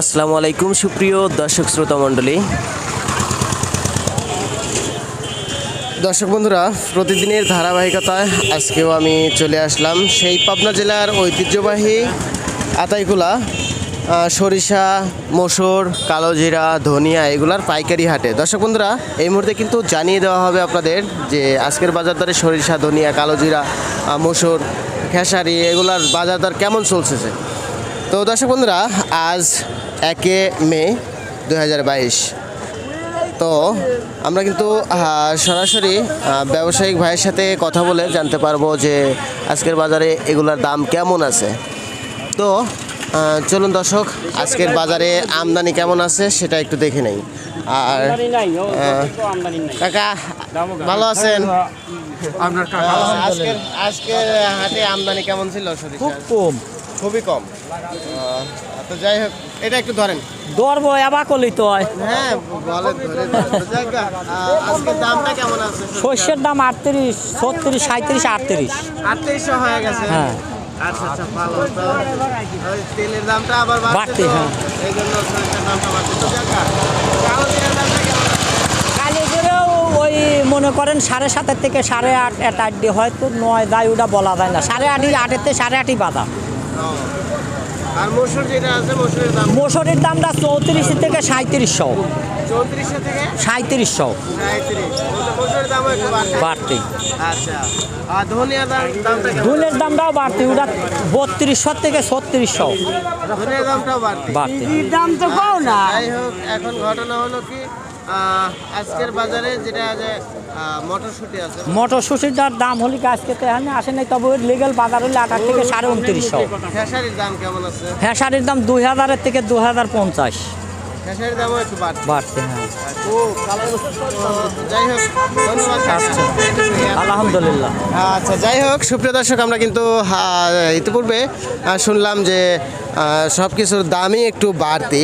আসসালামু আলাইকুম, সুপ্রিয় দর্শক শ্রোতা মণ্ডলী। দর্শক বন্ধুরা, প্রতিদিনের ধারাবাহিকতায় আজকেও আমি চলে আসলাম সেই পাবনা জেলার ঐতিহ্যবাহী আতাইকুলা সরিষা, মসুর, কালোজিরা, ধনিয়া এগুলার পাইকারি হাটে। দর্শক বন্ধুরা, এই মুহূর্তে কিন্তু জানিয়ে দেওয়া হবে আপনাদের যে আজকের বাজার দরে সরিষা, ধনিয়া, কালোজিরা মসুর, খেসারি এগুলার বাজার দর কেমন চলছে? তো দর্শক বন্ধুরা আজ একে মে দু হাজার বাইশ। তো আমরা কিন্তু সরাসরি ব্যবসায়িক ভাইয়ের সাথে কথা বলে জানতে পারব যে আজকের বাজারে এগুলার দাম কেমন আছে। তো চলুন দর্শক আজকের বাজারে আমদানি কেমন আছে সেটা একটু দেখে নেই। আর কাকা ভালো আছেন? আপনার আজকের আজকের হাটে আমদানি কেমন ছিল? খুব কম। খুবই কম। তো যাই হোক এটা একটু ধরেন। দরব এবার করলেই তো হয় হ্যাঁ। তো আজকের দামটা কেমন আছে? শস্যের দাম আটত্রিশ ছত্রিশ সাঁত্রিশ আটত্রিশ। আটত্রিশশো হয়ে গেছে? হ্যাঁ। আচ্ছা আচ্ছা ভালো। ওই তেলের দামটা আবার বাড়ছে হ্যাঁ। এই জন্য সরিষার দামটা তো ওই মনে করেন সাড়ে সাতের থেকে সাড়ে আট এটা হয়তো নয় যায় ওটা বলা যায় না। সাড়ে আটই আটের থেকে সাড়ে আটই ও। আর মসুর যেটা আছে মসুরের দাম? মসুরির দামটা চৌত্রিশ থেকে সাঁত্রিশশো চৌত্রিশশো থেকে? সাঁত্রিশশো সাঁত্রিশ মসুরের দামও বাড়তি। আচ্ছা। আর দামটা দামটাও বাড়তি ওটা বত্রিশশো থেকে ছত্রিশশো। দামটাও বাড়তি। দাম তো না। যাই হোক এখন ঘটনা হলো কি? আজকের বাজারে যেটা আহ, মটরশুঁটি আছে। মটরশুটিটার দাম হলে আজকে তো এখানে আসে নাই তবে লিগেল বাজার হলে আঠার থেকে সাড়ে উনত্রিশশো। খেসারির দাম কেমন আছে? শাড়ির দাম দুই হাজারের থেকে দু হাজার পঞ্চাশ। খেসারির দামও একটু বাড়ছে। হ্যাঁ। ও যাই হোক ধন্যবাদ। আচ্ছা। আলহামদুলিল্লাহ। আচ্ছা যাই হোক সুপ্রিয় দর্শক আমরা কিন্তু ইতিপূর্বে শুনলাম যে সব কিছুর দামই একটু বাড়তি।